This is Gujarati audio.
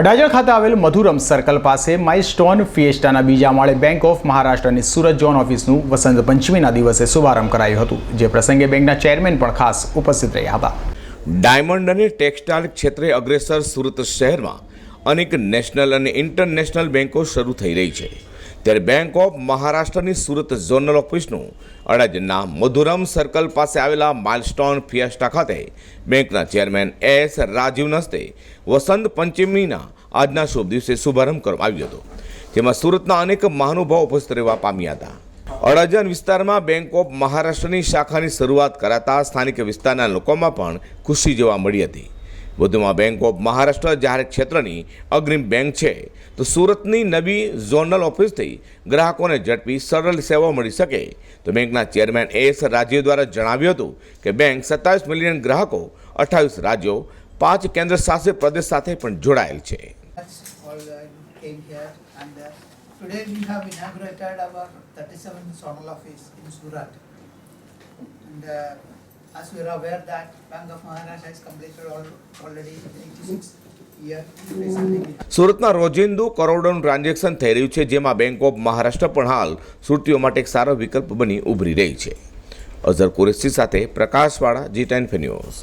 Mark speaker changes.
Speaker 1: અડાજણ ખાતે આવેલ મધુરમ સર્કલ પાસે માઇલસ્ટોન ફિએસ્ટાના બીજા માળે બેંક ઓફ મહારાષ્ટ્રની સુરત ઝોન ઓફિસનું વસંત પંચમીના દિવસે શુભારંભ કરાયું હતું, જે પ્રસંગે બેંકના ચેરમેન પણ ખાસ ઉપસ્થિત રહ્યા હતા.
Speaker 2: ડાયમંડ અને ટેક્સટાઇલ ક્ષેત્રે અગ્રેસર સુરત શહેરમાં અનેક નેશનલ અને ઇન્ટરનેશનલ બેન્કો શરૂ થઈ રહી છે. ત્યારે બેંક ઓફ મહારાષ્ટ્રની સુરત ઝોનલ ઓફિસનું અડાજણના મધુરમ સર્કલ પાસે આવેલા માઇલસ્ટોન ફિયાસ્ટા ખાતે બેંકના ચેરમેન એસ રાજીવ હસ્તે વસંત પંચમીના આજના શુભ દિવસે શુભારંભ કરવામાં આવ્યો હતો. જેમાં સુરતના અનેક મહાનુભાવો ઉપસ્થિત રહેવા પામ્યા હતા. અડજન વિસ્તારમાં બેંક ઓફ મહારાષ્ટ્રની શાખાની શરૂઆત કરાતા સ્થાનિક વિસ્તારના લોકોમાં પણ ખુશી જોવા મળી હતી. વધુમાં બેંક ઓફ મહારાષ્ટ્ર જાહેર ક્ષેત્રની અગ્રીમ બેંક છે. તો સુરતની નવી ઝોનલ ઓફિસથી ગ્રાહકોને ઝડપી સરળ સેવાઓ મળી શકે. તો બેંકના ચેરમેન એસ રાજીવ દ્વારા જણાવ્યું હતું કે બેંક સત્તાવીસ મિલિયન ગ્રાહકો અઠ્ઠાવીસ રાજ્યો પાંચ કેન્દ્ર શાસિત પ્રદેશ સાથે પણ જોડાયેલ છે.
Speaker 3: That's all came here and today we have inaugurated our 37th zonal office in Surat. And uh, as we are aware that Bank of Maharashtra has completed al- already 86 year recently. we have-
Speaker 2: સુરતમાં રોજિંદુ કરોડોનું ટ્રાન્ઝેક્શન થઈ રહ્યું છે, જેમાં બેંક ઓફ મહારાષ્ટ્ર પણ હાલ સુરતીઓ માટે એક સારો વિકલ્પ બની ઉભરી રહી છે અઝર કુરેશી સાથે પ્રકાશવાળા જી ટેન ન્યૂઝ